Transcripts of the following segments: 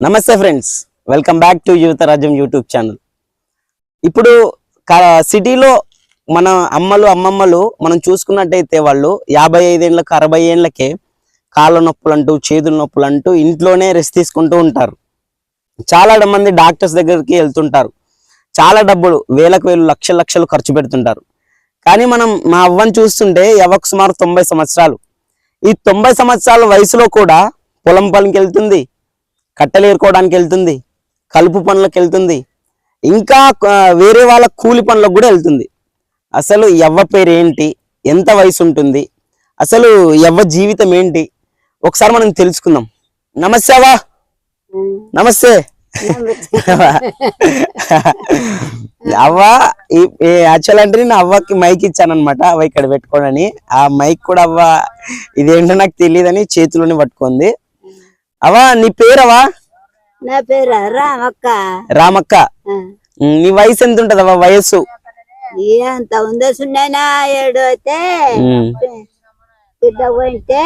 నమస్తే friends. Welcome back to యువత రాజ్యం యూట్యూబ్ ఛానల్. ఇప్పుడు సిటీలో మన అమ్మలు అమ్మమ్మలు మనం చూసుకున్నట్టయితే వాళ్ళు యాభై ఐదేళ్ళకి అరవై ఏళ్ళకే కాళ్ళ నొప్పులు అంటూ చేతుల నొప్పులు అంటూ ఇంట్లోనే రెస్ట్ తీసుకుంటూ ఉంటారు. చాలా మంది డాక్టర్స్ దగ్గరికి వెళ్తుంటారు. చాలా డబ్బులు వేలకు వేలు లక్షల లక్షలు ఖర్చు పెడుతుంటారు. కానీ మనం మా అవ్వని చూస్తుంటే ఎవకు సుమారు తొంభై సంవత్సరాలు. ఈ తొంభై సంవత్సరాల వయసులో కూడా పొలం పనికి వెళ్తుంది. కట్టెలు ఏరుకోవడానికి వెళ్తుంది కలుపు పనులకు వెళ్తుంది ఇంకా వేరే వాళ్ళ కూలి పనులకు కూడా వెళ్తుంది. అసలు ఎవ్వ పేరు ఏంటి ఎంత వయసు ఉంటుంది? అసలు ఎవ్వ జీవితం ఏంటి? ఒకసారి మనం తెలుసుకుందాం. నమస్తే అవ్వ. నమస్తే. అవ్వ యాక్చువల్ అంటే నేను అవ్వకి మైక్ ఇచ్చాను అనమాట అవ్వ ఇక్కడ పెట్టుకోనని ఆ మైక్ కూడా అవ్వ ఇదేంటో నాకు తెలియదని చేతిలోనే పట్టుకుంది. అవ్వ నీ పేరవా? నా పేరు రామక్క. రామక్క. నీ వయసు ఎంత ఉంటది అవ్వ వయస్సు? ఎంత ఉందో సున్నాయినా ఏడు అయితే పోయింటే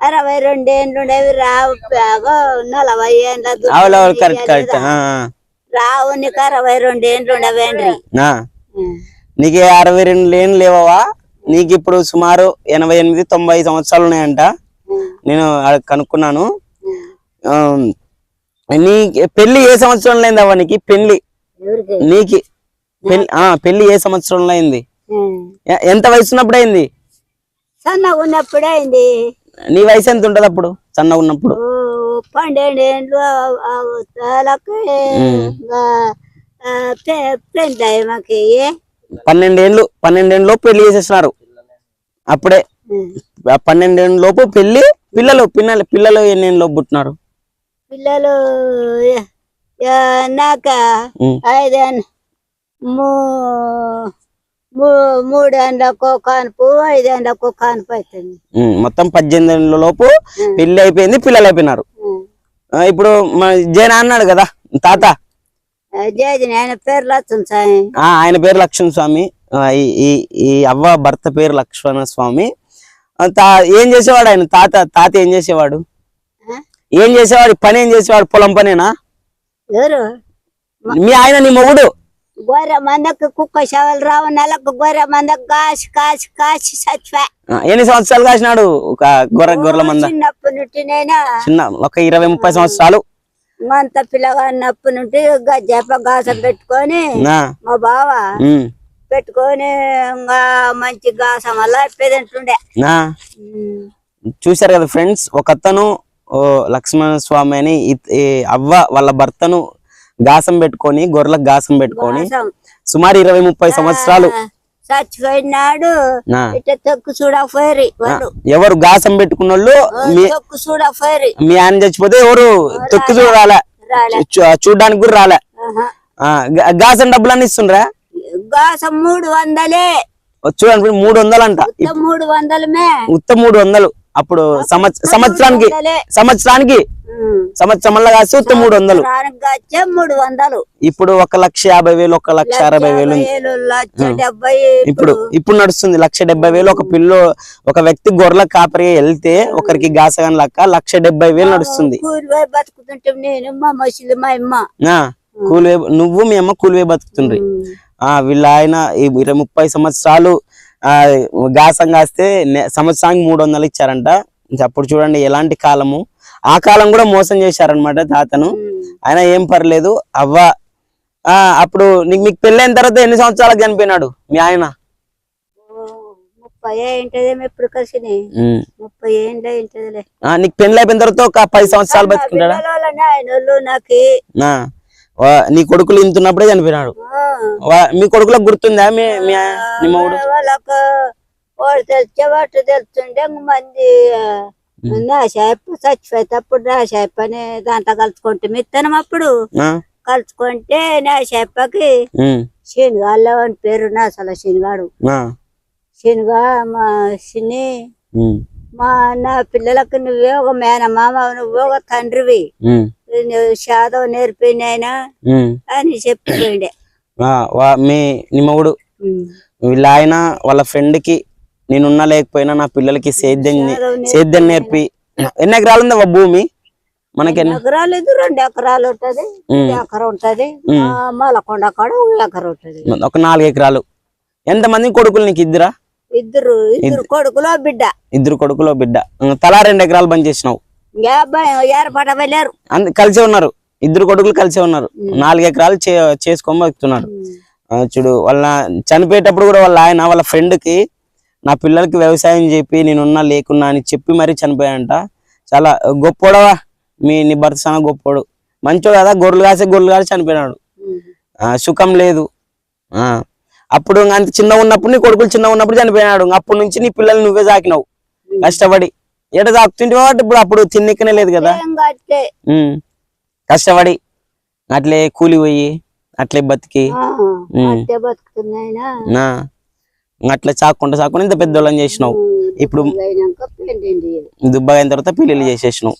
అరవై రెండు ఏండ్లు ఉండేవి. రావు నలభై ఏండ్ల కరెక్ట్ కరెక్ట్ రావు నీకు అరవై రెండు ఏండ్లు ఉండవేండ్రి. నీకు అరవై రెండు లేని లేవవా నీకు ఇప్పుడు సుమారు ఎనభై ఎనిమిది తొంభై సంవత్సరాలు ఉన్నాయంట. నేను కనుక్కున్నాను. నీ పెళ్ళి ఏ సంవత్సరంలో అయింది అవ్వ నీకు? పెళ్ళి నీకి. పెళ్ళి ఆ పెళ్ళి ఏ సంవత్సరంలో అయింది? ఎంత వయసు ఉన్నప్పుడు అయింది? సన్నగా ఉన్నప్పుడే అయింది. నీ వయసు ఎంత ఉంటది అప్పుడు? సన్నగా ఉన్నప్పుడు. ఓ, పన్నెండు ఏండ్లు తలకు పెంటాయి మాకి పన్నెండేండ్లు పన్నెండేండ్లు పెళ్ళి చేసేసినారు. అప్పుడే. ఆ పన్నెండేండ్ల లోపు పెళ్ళి పిల్లలు పిల్లలు పిల్లలు ఎన్నేళ్ళలో పుట్టినారు? పిల్లలు నాక ఐదేన్ మూడేళ్ళకు కానుపు ఐదేళ్ళకు కానుపు అవుతుంది మొత్తం పద్దెనిమిది ఏళ్ళ లోపు పెళ్ళి అయిపోయింది పిల్లలు అయిపోయినారు. ఇప్పుడు జైన్ అన్నాడు కదా తాత? ఆయన పేరు సాయి ఆ ఆయన పేరు లక్ష్మణ స్వామి. ఈ అవ్వ భర్త పేరు లక్ష్మణ స్వామి ఏం చేసేవాడు ఆయన? తాత తాత ఏం చేసేవాడు? ఏం చేసేవాడు? పని ఏం చేసేవాడు? పొలం పనేనా? ఎవరు? మీ ఆయన నీ మొగుడు? గొర్రె మందకు కుక్క శవలు రావు నెలకు గొర్రె మందకు కాసి కాసి కాసి ఆ, ఎన్ని సంవత్సరాలు కాసినాడు? ఒక గొర్రె గొర్రెల మంద. చిన్నప్పటి నుండి నేను? చిన్న ఒక ఇరవై ముప్పై సంవత్సరాలు. అంత పిల్లగా ఉన్నప్పటి నుండి గజ్జప్ప గాసం పెట్టుకొని మా బావ పెట్టుకొని ఇంకా మంచి గాసం వల్ల పెదంటుండే ఆ. చూశారు కదా ఫ్రెండ్స్ ఒక అతను లక్ష్మణ స్వామి అని అవ్వ వాళ్ళ భర్తను గాసం పెట్టుకొని గొర్రెలకు గాసం పెట్టుకొని. సుమారు ఇరవై ముప్పై సంవత్సరాలు. చచ్చిపోయినాడు తొక్కు ఎవరు గాసం పెట్టుకున్న తొక్కు చూడకపోయి మీ ఆయన చచ్చిపోతే ఎవరు తొక్కు చూడాలే? చూడడానికి కూడా రాలే. గాసం డబ్బులు అన్ని ఇస్తుండ్రా? గాసం మూడు వందలే. చూడండి మూడు వందలు అంట మూడు వందలమే. ఉత్త మూడు వందలు. అప్పుడు సంవత్స- సంవత్సరానికి. సంవత్సరానికి ఉమ్. సంవత్సరంలో కాసి ఉత్త మూడు వందలు. మూడు వందలు. ఇప్పుడు ఒక లక్ష యాభై వేలు ఒక లక్ష అరవై వేలు ఇప్పుడు ఇప్పుడు నడుస్తుంది. లక్ష డెబ్బై వేలు ఒక పిల్లు ఒక వ్యక్తి గొర్రెల కాపరిగా వెళ్తే ఒకరికి గాసగాని లెక్క లక్ష డెబ్బై వేలు నడుస్తుంది. బతుకుతుంటే నేను మా మా అమ్మ. కూలివే నువ్వు మీ అమ్మ కూలివే బతుకుతుండ్రి. వీళ్ళ ఆయన ఈ ఇరవై ముప్పై సంవత్సరాలు ఆ గాసం కాస్తే సంవత్సరానికి మూడు వందలు ఇచ్చారంట. అప్పుడు చూడండి ఎలాంటి కాలము. ఆ కాలం కూడా మోసం చేశారనమాట తాతను. ఆయన ఏం పర్లేదు. అవ్వ ఆ అప్పుడు నీకు మీకు పెళ్ళైన తర్వాత ఎన్ని సంవత్సరాలకు చనిపోయినాడు మీ ఆయన? నీకు పెళ్ళి అయిపోయిన తర్వాత ఒక పది సంవత్సరాలు బతుకుంటాడా? నీ కొడుకులు ఇంతున్నప్పుడే చనిపోయినాడు మీ కొడుకులకు గుర్తుందా మీ మీ మొగుడు? వాళ్ళకు వాడు తెలిసే వాటి తెలుస్తుండే మంది నాశాయప్ప చచ్చిపోయేటప్పుడు నాశాయప్ప అని దాంట్లో కలుసుకుంటే మిత్తనం అప్పుడు. కలుసుకుంటే నాశాయప్పకి ఉమ్, శనిగాళ్ళు అని పేరు నా అసలు శనిగాడు. శనిగా మా ఉమ్, మా నా పిల్లలకు నువ్వే ఒక మేనమామ నువ్వే ఒక తండ్రివి. నేర్పినాయనా ఉమ్. అని చెప్పిపోయిండే మీ నీ మొగుడు. వీళ్ళ ఆయన వాళ్ళ ఫ్రెండ్కి నేనున్నా లేకపోయినా నా పిల్లలకి సేద్యం సేద్యం నేర్పి ఎన్ని ఎకరాలు ఉందా భూమి? మనకి ఎన్ని- ఎకరాలు రెండు ఎకరాలు ఉంటది. ఎకరం ఉంటది. మలకొండ కాడ ఒక ఎకరం ఉంటది. ఒక నాలుగు ఎకరాలు. ఎంతమంది కొడుకులు నీకు ఇద్దరా? ఇద్దరు ఇద్దరు కొడుకులో బిడ్డ. ఇద్దరు కొడుకులో బిడ్డ. తలా రెండు ఎకరాలు పని చేసినావు. ఏర్పాట వెళ్ళారు. అంద కలిసే ఉన్నారు. ఇద్దరు కొడుకులు కలిసే ఉన్నారు. నాలుగు ఎకరాలు చే చేసుకొని బతుకుతున్నారు. ఆ, చూడు వాళ్ళ చనిపోయేటప్పుడు కూడా వాళ్ళ ఆయన వాళ్ళ friend కి నా పిల్లలకి వ్యవసాయం చెప్పి నేనున్నా లేకున్నా అని చెప్పి మరీ చనిపోయాడంట. చాలా గొప్పోడవా? మీ నీ భర్త చాలా గొప్పోడు. మంచోడు కదా గొర్రెలు కాసే గొర్రెలు కాసి చనిపోయినాడు. ఆ, సుఖం లేదు. ఆ అప్పుడు అంత చిన్న ఉన్నప్పుడు నీ కొడుకులు చిన్న ఉన్నప్పుడు చనిపోయినాడు. అప్పటి నుంచి నీ పిల్లల్ని నువ్వే సాకినావు. కష్టపడి. ఎట సాకుతుంటే కాబట్టి ఇప్పుడు అప్పుడు తిన్నికనే లేదు కదా. కష్టపడి అట్లే కూలి పోయి అట్లే బతికి. అట్లా చాక్కుంటా చాక్కుంటా ఇంత పెద్దోళ్ళని చేసినావు. ఇప్పుడు దుబ్బగా అయిన తర్వాత పెళ్ళిళ్ళు చేసేసినావు.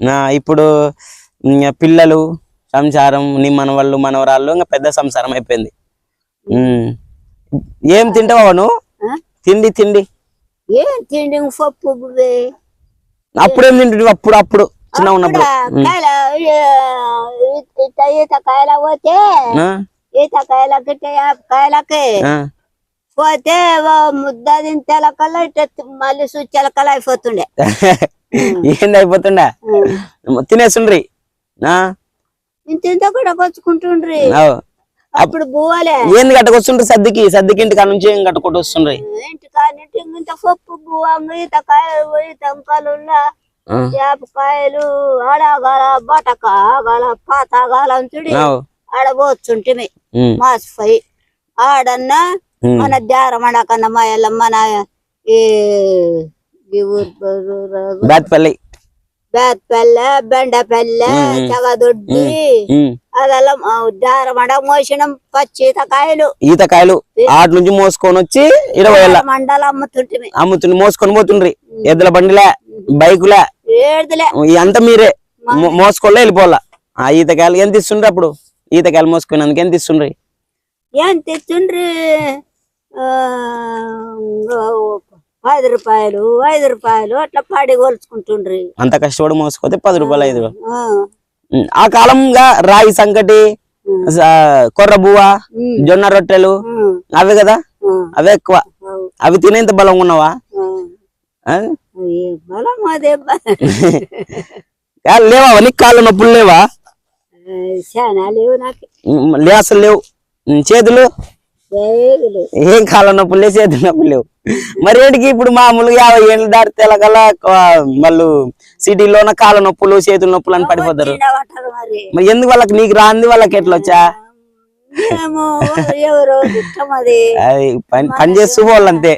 నా ఇప్పుడు పిల్లలు సంసారం నీ మనవాళ్ళు మనవరాళ్ళు ఇంకా పెద్ద సంసారం అయిపోయింది. ఏం తింటావా నువ్వు? తిండి తిండి. ఏం తిండి పప్పు. అప్పుడేం తింటుంటివి అప్పుడు అప్పుడు చిన్న ఉన్నప్పుడు ఈత కాయల పోతే? ఈత కాయల కాయలకి ఆ. పోతే ముద్ద తింటేల కల్లా మళ్ళీ సుచ్చెల కల్లా అయిపోతుండే ఏంది అయిపోతుండా తినేస్తుండ్రి ఆ? ఇంత కూడా కొచ్చుకుంటుండ్రి. అప్పుడు బువ్వలే ఏంది కట్టుకొస్తుండ్రి సద్దికి సద్దికి ఇంటి కాడ నుంచి ఏం కట్టుకుంటూ వస్తుండ్రి ఇంటి కానింటి ఇంత పప్పు బువ్వ ఆడగాల అంచుడి. ఆడ పోతుంటిమి. మాసిపోయి ఆడన్నా. మన జారమడకన్న మా ఎల్లమ్మ నా ఈ ఊరు పేరు ಬೇತ್ಪಲ್ಲೆ ಬೆಂಡೆಪಲ್ಲೆ ಚಗದೊಡ್ಡಿ అదెల్లా మండ మోసిన పచ్చి ఈతకాయలు. ఈతకాయలు ఆటి నుంచి మోసుకొని వచ్చి ఇరవై ఏళ్ళ మండలు అమ్ముతుంటే మోసుకొని పోతుండ్రి. ఎద్దుల బండిలే బైకులే. ఏడులే అంతా మీరే. మోసుకోలే వెళ్ళిపోలా ఆ ఈతకాయలు ఎంత ఇస్తుండ్రి అప్పుడు? ఈతకాయలు మోసుకున్నందుకు ఎంత ఇస్తుండ్రి? ఎంత ఇస్తుండ్రి? పది రూపాయలు ఐదు రూపాయలు అట్లా పాడి కొలుచుకుంటుండ్రి. అంత కష్టపడి మోసుకోతే పది రూపాయలు ఐదు. ఆ, కాలంగా రాయి సంకటి ఉమ్. స- కొర్ర బువ్వ ఉమ్, జొన్న రొట్టెలు అవే కదా? అవే ఎక్కువ. అవు, తినేంత బలం ఉన్నావా? బలం అదే లేవా నీకు కాళ్ళు నొప్పులు లేవా? లేవు నాకు. అసలు లేవు. చేతులు? ఏం కాళ్ళ నొప్పులు లేవు చేతులు నొప్పులు లేవు. మరి ఏంటికి ఇప్పుడు మామూలుగా యాభై ఏళ్ళు దాటితే ఎలాగలా వాళ్ళు సిటీలోన కాళ్ళ నొప్పులు చేతుల నొప్పులు అని పడిపోతారు. మరి? ఎందుకు వాళ్ళకి నీకు రాంది వాళ్ళకి ఎట్లా వచ్చా? పని పని చేస్తూ పోవాలి అంతే.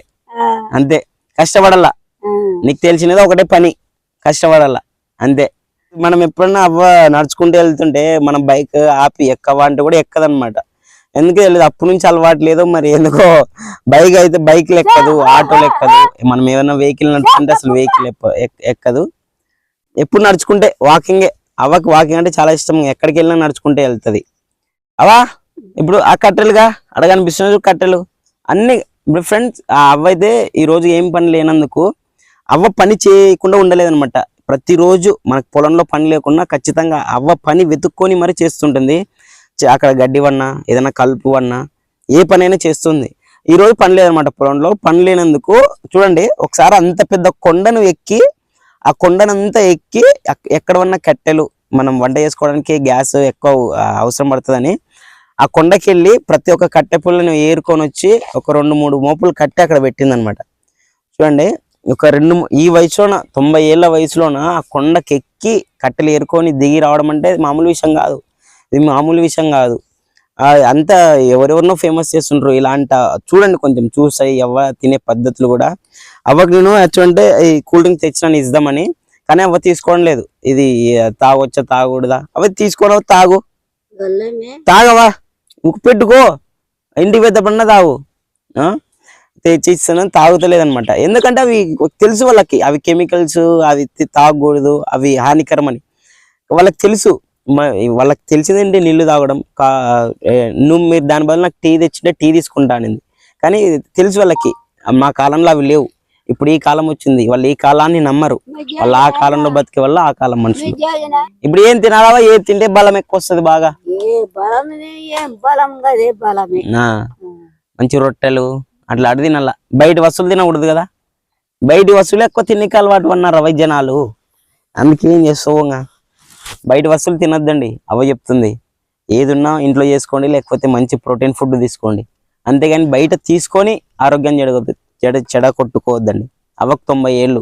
అంతే. కష్టపడాలా నీకు తెలిసినది ఒకటే పని కష్టపడాలా అంతే. మనం ఎప్పుడన్నా అవ్వ నడుచుకుంటూ వెళ్తుంటే మనం బైక్ ఆపి ఎక్కవా అంటే కూడా ఎక్కదన్నమాట. ఎందుకు తెలియదు అప్పటి నుంచి అలవాటు లేదు మరి ఎందుకో బైక్ అయితే బైక్ ఎక్కదు ఆటోలు ఎక్కదు మనం ఏమైనా వెహికల్ నడుచుకుంటే అసలు వెహికల్ ఎక్కదు. ఎప్పుడు నడుచుకుంటే వాకింగే అవ్వకి వాకింగ్ అంటే చాలా ఇష్టం ఎక్కడికి వెళ్ళినా నడుచుకుంటే వెళ్తది. అవా ఇప్పుడు ఆ కట్టెలుగా అడగనిపిస్తున్న కట్టెలు. అన్ని ఇప్పుడు ఫ్రెండ్స్ ఆ అవ్వ అయితే ఈ రోజు ఏం పని లేనందుకు అవ్వ పని చేయకుండా ఉండలేదన్నమాట. ప్రతిరోజు మనకు పొలంలో పని లేకున్నా ఖచ్చితంగా అవ్వ పని వెతుక్కొని మరి చేస్తుంటుంది. అక్కడ గడ్డి వన్నా ఏదైనా కలుపు వన్నా ఏ పనైనా చేస్తుంది. ఈరోజు పని లేదనమాట పొలంలో. పని లేనందుకు చూడండి ఒకసారి అంత పెద్ద కొండను ఎక్కి ఆ కొండనంతా ఎక్కి ఎక్కడ ఉన్న కట్టెలు మనం వంట చేసుకోవడానికి గ్యాస్ ఎక్కువ అవసరం పడుతుందని ఆ కొండకి వెళ్ళి ప్రతి ఒక్క కట్టె పుల్లని ఏరుకొని వచ్చి ఒక రెండు మూడు మోపులు కట్టి అక్కడ పెట్టిందనమాట చూడండి ఒక రెండు ఈ వయసులోన తొంభై ఏళ్ళ వయసులోన ఆ కొండకి ఎక్కి కట్టెలు ఏరుకొని దిగి రావడం అంటే మామూలు విషయం కాదు. ఇది మామూలు విషయం కాదు. అంతా ఎవరెవరినో ఫేమస్ చేస్తుండ్రు ఇలాంటి చూడండి కొంచెం చూసాయి అవ్వ తినే పద్ధతులు కూడా. అవ్వకి నేను అంటే ఈ కూల్ డ్రింక్ తెచ్చిన ఇద్దామని కానీ అవ్వ తీసుకోవడం లేదు. ఇది తాగొచ్చా తాగకూడదా? అవి తీసుకోవడం తాగు. తాగవా? ఉక్కు పెట్టుకో. ఇంటికి పెద్దపడినా తాగు. ఆ? తెచ్చి ఇస్తాను తాగుతలేదు అనమాట ఎందుకంటే అవి తెలుసు వాళ్ళకి అవి కెమికల్స్ అవి తాగకూడదు అవి హానికరం అని వాళ్ళకి తెలుసు. వాళ్ళకి తెలిసిందేంటి నీళ్ళు తాగడం కా నువ్వు మీరు దాని బదులు నాకు టీ తెచ్చింటే టీ తీసుకుంటా అనింది. కానీ తెలుసు వాళ్ళకి మా కాలంలో అవి లేవు. ఇప్పుడు ఈ కాలం వచ్చింది వాళ్ళు ఈ కాలాన్ని నమ్మరు. వాళ్ళు ఆ కాలంలో బతికే వాళ్ళు ఆ కాలం మనుషులు. ఇప్పుడు ఏం తినాలా ఏం తింటే బలం ఎక్కువ వస్తుంది బాగా? మంచి రొట్టెలు అట్లా అడి తినాల? బయట వస్తువులు తినకూడదు కదా? బయట వస్తువులు ఎక్కువ తిన్నికి అలవాటు అన్నారు అవి జనాలు? అందుకే ఏం చేస్తావు ఇంకా? బయట వస్తువులు తినొద్దండి. అవ చెప్తుంది. ఏది ఉన్నా ఇంట్లో చేసుకోండి లేకపోతే మంచి ప్రోటీన్ ఫుడ్ తీసుకోండి. అంతేగాని బయట తీసుకొని ఆరోగ్యం చెడగొద్దు చెడ చెడ కొట్టుకోవద్దండి అవకు తొంభై ఏళ్ళు.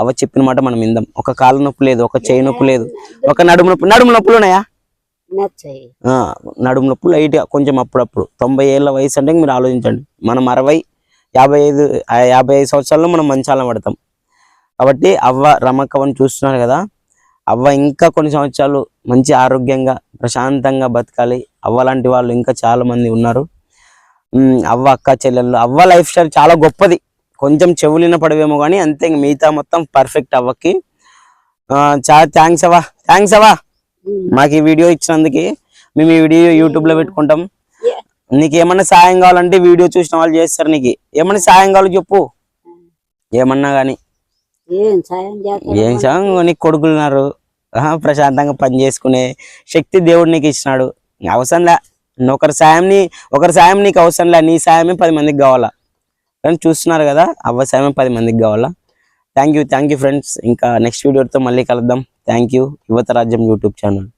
అవ చెప్పిన మాట మనం ఇందాం ఒక కాలు నొప్పి లేదు ఒక చేయి నొప్పి లేదు ఒక నడుము నొప్పి నడుము నొప్పులు ఉన్నాయా? నడుము నొప్పులు లైట్గా కొంచెం అప్పుడప్పుడు. తొంభై ఏళ్ళ వయసు అంటే మీరు ఆలోచించండి. మనం అరవై యాభై ఐదు యాభై ఐదు సంవత్సరాల్లో మనం మంచాల పడతాం. కాబట్టి అవ్వ రమకవని చూస్తున్నారు కదా అవ్వ ఇంకా కొన్ని సంవత్సరాలు మంచి ఆరోగ్యంగా ప్రశాంతంగా బతకాలి. అవ్వ లాంటి వాళ్ళు ఇంకా చాలా మంది ఉన్నారు. అవ్వ అక్క చెల్లెళ్ళు. అవ్వ లైఫ్ స్టైల్ చాలా గొప్పది. కొంచెం చెవులిన పడవేమో కానీ అంతే ఇంక మిగతా మొత్తం పర్ఫెక్ట్ అవ్వకి. చాలా థ్యాంక్స్ అవ్వ. థ్యాంక్స్ అవ్వ. మాకు ఈ వీడియో ఇచ్చినందుకు మేము ఈ వీడియో యూట్యూబ్లో పెట్టుకుంటాం. నీకు ఏమన్నా సాయం కావాలంటే వీడియో చూసిన వాళ్ళు చేస్తారు నీకు. ఏమన్నా సాయం కావాలో చెప్పు. ఏమన్నా కానీ ఏం సాయం నీకు కొడుకులు ఉన్నారు ఆహా, ప్రశాంతంగా పని చేసుకునే శక్తి దేవుడు నీకు ఇచ్చినాడు. అవసరంలా ఒకరి సాయంని ఒకరి సాయం నీకు అవసరంలా నీ సాయమే పది మందికి కావాలా? కానీ చూస్తున్నారు కదా? అవ్వ సాయమే పది మందికి కావాలా? Thank you thank you friends ఇంకా నెక్స్ట్ వీడియోతో మళ్ళీ కలుద్దాం. థ్యాంక్ యూ యువత రాజ్యం యూట్యూబ్ ఛానల్.